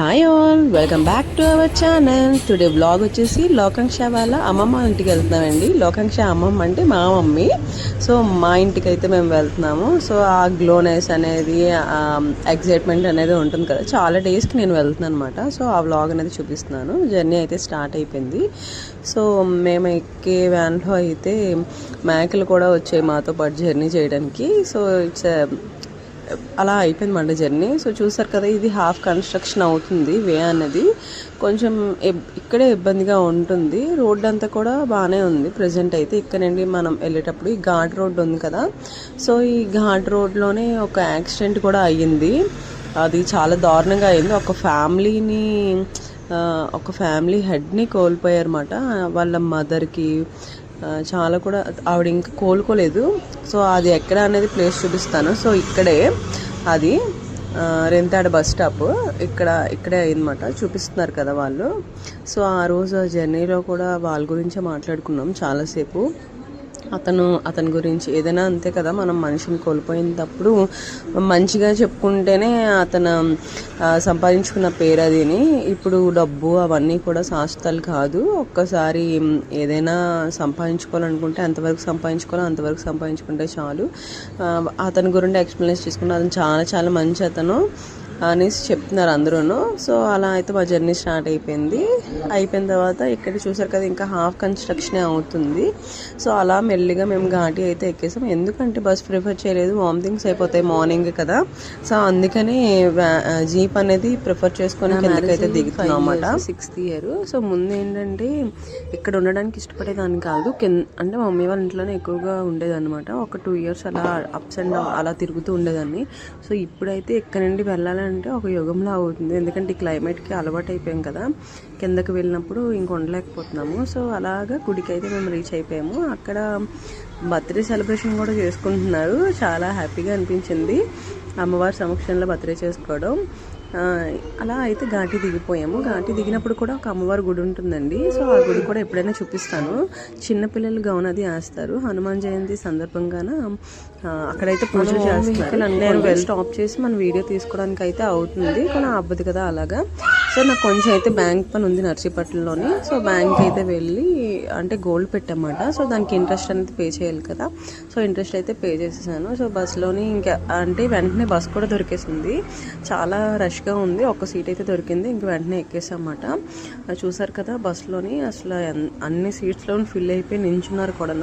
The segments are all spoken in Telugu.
Hi all welcome back to our channel today vlog వచ్చేసి లోకాంక్ష వాళ్ళ అమ్మమ్మ ఇంటికి వెళ్తున్నామండి. లోకాంక్ష అమ్మమ్మ అంటే మా మమ్మీ. సో మా ఇంటికి అయితే మేము వెళ్తున్నాము. సో ఆ గ్లోనెస్ అనేది ఎగ్జైట్మెంట్ um, అనేది ఉంటుంది కదా. చాలా డేస్కి నేను వెళ్తున్నాను అనమాట సో ఆ వ్లాగ్ అనేది చూపిస్తున్నాను. జర్నీ అయితే స్టార్ట్ అయిపోయింది. సో మేము ఎక్కే వ్యాన్లో అయితే మేకలు కూడా వచ్చాయి మాతో పాటు జర్నీ చేయడానికి. సో ఇట్స్ అలా అయిపోయింది మండ జర్నీ. సో చూసారు కదా ఇది హాఫ్ కన్స్ట్రక్షన్ అవుతుంది వే అనేది. కొంచెం ఇక్కడే ఇబ్బందిగా ఉంటుంది. రోడ్ అంతా కూడా బాగానే ఉంది. ప్రజెంట్ అయితే ఇక్కడ నుండి మనం వెళ్ళేటప్పుడు ఈ ఘాట్ రోడ్ ఉంది కదా. సో ఈ ఘాట్ రోడ్లోనే ఒక యాక్సిడెంట్ కూడా అయ్యింది. అది చాలా దారుణంగా అయింది ఒక ఫ్యామిలీని ఒక ఫ్యామిలీ హెడ్ని కోల్పోయారన్నమాట. వాళ్ళ మదర్కి చాలా కూడా ఆవిడ ఇంకా కోలుకోలేదు. సో అది ఎక్కడ అనేది ప్లేస్ చూపిస్తాను. సో ఇక్కడే అది రెంతాడ బస్ స్టాప్ ఇక్కడ ఇక్కడే అయిందన్నమాట. చూపిస్తున్నారు కదా వాళ్ళు. సో ఆ రోజు ఆ జర్నీలో కూడా వాళ్ళ గురించే మాట్లాడుకున్నాం చాలాసేపు. అతను అతని గురించి ఏదైనా అంతే కదా మనం మనిషిని కోల్పోయినప్పుడు మంచిగా చెప్పుకుంటేనే అతను సంపాదించుకున్న పేరు అదిని. ఇప్పుడు డబ్బు అవన్నీ కూడా శాశ్వతాలు కాదు. ఒక్కసారి ఏదైనా సంపాదించుకోవాలనుకుంటే ఎంతవరకు సంపాదించుకోవాలో అంతవరకు సంపాదించుకుంటే చాలు. అతని గురించి ఎక్స్ప్లెయిన్ చేసుకుంటే అతను చాలా చాలా మంచి అతను అనేసి చెప్తున్నారు అందరూను. సో అలా అయితే మా జర్నీ స్టార్ట్ అయిపోయింది. అయిపోయిన తర్వాత ఇక్కడ చూసారు కదా ఇంకా హాఫ్ కన్స్ట్రక్షనే అవుతుంది. సో అలా మెల్లిగా మేము ఘాటి అయితే ఎక్కేసాం. ఎందుకంటే బస్ ప్రిఫర్ చేయలేదు వామిటింగ్స్ అయిపోతాయి మార్నింగ్ కదా. సో అందుకని జీప్ అనేది ప్రిఫర్ చేసుకొని కిందకైతే దిగుతున్నాం అన్నమాట. సిక్స్త్ ఇయర్ సో ముందు ఏంటంటే ఇక్కడ ఉండడానికి ఇష్టపడేదాన్ని కాదు. కింద అంటే మమ్మీ వాళ్ళ ఇంట్లోనే ఎక్కువగా ఉండేదన్నమాట. ఒక టూ ఇయర్స్ అలా అప్స్ అండ్ అలా తిరుగుతూ ఉండేదాన్ని. సో ఇప్పుడైతే ఇక్కడ నుండి వెళ్ళాలంటే ఒక యుగంలో అవుతుంది. ఎందుకంటే ఈ క్లైమేట్కి అలవాటు అయిపోయాం కదా కిందకి వెళ్ళినప్పుడు ఇంక ఉండలేకపోతున్నాము. సో అలాగా గుడికి అయితే మేము రీచ్ అయిపోయాము. అక్కడ బర్త్డే సెలబ్రేషన్ కూడా చేసుకుంటున్నారు. చాలా హ్యాపీగా అనిపించింది. అమ్మవారి సమక్షంలో బర్త్డే చేసుకోవడం. అలా అయితే ఘాటి దిగిపోయాము. ఘాటి దిగినప్పుడు కూడా ఒక అమ్మవారి గుడి ఉంటుందండి. సో ఆ గుడి కూడా ఎప్పుడైనా చూపిస్తాను. చిన్నపిల్లలు గౌన్ అది వేస్తారు హనుమాన్ జయంతి సందర్భంగాన అక్కడైతే పూజలు చేస్తారు. నేను వెళ్ళి స్టాప్ చేసి మన వీడియో తీసుకోవడానికి అయితే అవుతుంది. కానీ అవ్వదు కదా అలాగా. సో నాకు కొంచెం అయితే బ్యాంక్ పని ఉంది నర్సీపట్నంలోని. సో బ్యాంక్ అయితే వెళ్ళి అంటే గోల్డ్ పెట్టమాట. సో దానికి ఇంట్రెస్ట్ అనేది పే చేయాలి కదా. సో ఇంట్రెస్ట్ అయితే పే చేసేసాను. సో బస్సులోని ఇంకా అంటే వెంటనే బస్ కూడా దొరికేసింది. చాలా రష్గా ఉంది. ఒక సీట్ అయితే దొరికింది. ఇంక వెంటనే ఎక్కేసామాట. చూసారు కదా బస్సులోని అసలు అన్ని సీట్స్లో ఫిల్ అయిపోయి నించున్నారు కూడా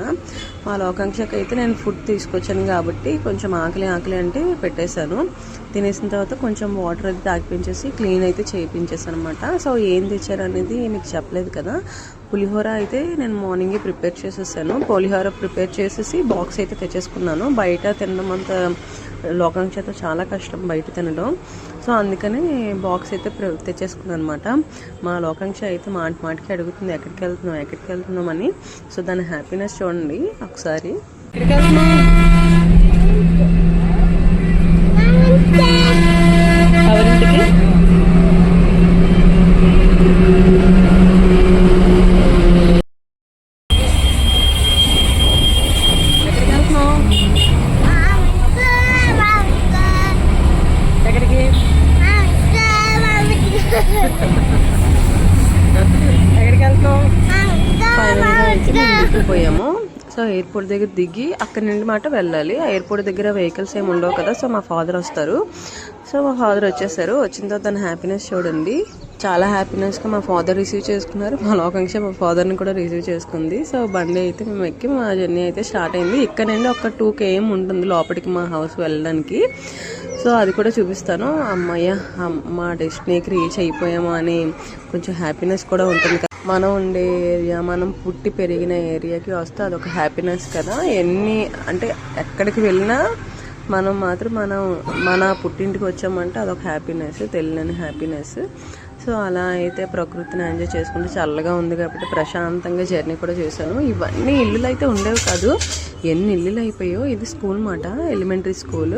మా లోకాంక్షకి అయితే నేను ఫుడ్ తీసుకొచ్చాను కాబట్టి కొంచెం ఆకలి ఆకలి అంటే పెట్టేశాను. తినేసిన తర్వాత కొంచెం వాటర్ అది తాగిపించేసి క్లీన్ అయితే చేయించేసాను అనమాట సో ఏం తెచ్చారు అనేది మీకు చెప్పలేదు కదా. పులిహోర అయితే నేను మార్నింగే ప్రిపేర్ చేసేసాను. పులిహోర ప్రిపేర్ చేసేసి బాక్స్ అయితే తెచ్చేసుకున్నాను. బయట తినడం అంత లోకాంక్షతో చాలా కష్టం బయట తినడం. సో అందుకని బాక్స్ అయితే తెచ్చేసుకున్నాను అనమాట మా లోకాంక్ష అయితే మాట మాటికి అడుగుతుంది ఎక్కడికి వెళ్తున్నాం ఎక్కడికి వెళ్తున్నాం అని. సో దాని హ్యాపీనెస్ చూడండి ఒకసారి. ఎక్కడికి వెళ్తున్నాం ఎవరింటికి ఎక్కడికి వెళ్తున్నాం ఎక్కడికి ఎక్కడికి పోయాము సో ఎయిర్పోర్ట్ దగ్గర దిగి అక్కడి నుండి మాట వెళ్ళాలి ఎయిర్పోర్ట్ దగ్గర వెహికల్స్ ఏమి ఉండవు కదా సో మా ఫాదర్ వస్తారు సో మా ఫాదర్ వచ్చేసారు. వచ్చిన తర్వాత తన హ్యాపీనెస్ చూడండి. చాలా హ్యాపీనెస్గా మా ఫాదర్ రిసీవ్ చేసుకున్నారు. మా లోకాంక్ష మా ఫాదర్ని కూడా రిసీవ్ చేసుకుంది. సో బండి అయితే మేము ఎక్కి మా జర్నీ అయితే స్టార్ట్ అయింది. ఇక్కడ నుండి ఒక టూ కేఎం ఉంటుంది లోపలికి మా హౌస్ వెళ్ళడానికి. సో అది కూడా చూపిస్తాను. అమ్మయ్య మా డెస్టినీకి రీచ్ అయిపోయాము అని కొంచెం హ్యాపీనెస్ కూడా ఉంటుంది మనం ఉండే ఏరియా మనం పుట్టి పెరిగిన ఏరియాకి వస్తే అదొక హ్యాపీనెస్ కదా. ఎన్ని అంటే ఎక్కడికి వెళ్ళినా మనం మాత్రం మనం మన పుట్టింటికి వచ్చామంటే అదొక హ్యాపీనెస్ తెలియని హ్యాపీనెస్. సో అలా అయితే ప్రకృతిని ఎంజాయ్ చేసుకుంటే చల్లగా ఉంది కాబట్టి ప్రశాంతంగా జర్నీ కూడా చేశాను. ఇవన్నీ ఇల్లులు అయితే ఉండేవి కాదు. ఎన్ని ఇల్లులు అయిపోయాయో? ఇది స్కూల్ మాట ఎలిమెంటరీ స్కూల్.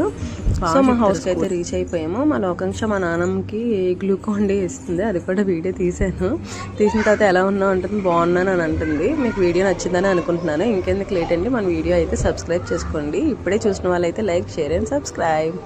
సో మా హౌస్కి అయితే రీచ్ అయిపోయాము. మా లోకాంక్ష మా నాన్నమ్మకి గ్లూకాన్ డి ఇస్తుంది అది కూడా వీడియో తీసాను తీసిన తర్వాత ఎలా ఉన్నావు అంటుంది బాగున్నాను అని అంటుంది. మీకు వీడియో నచ్చిందని అనుకుంటున్నాను. ఇంకెందుకు లేట్ అండి? మన వీడియో అయితే సబ్స్క్రైబ్ చేసుకోండి. ఇప్పుడే చూసిన వాళ్ళైతే లైక్ షేర్ అండ్ సబ్స్క్రైబ్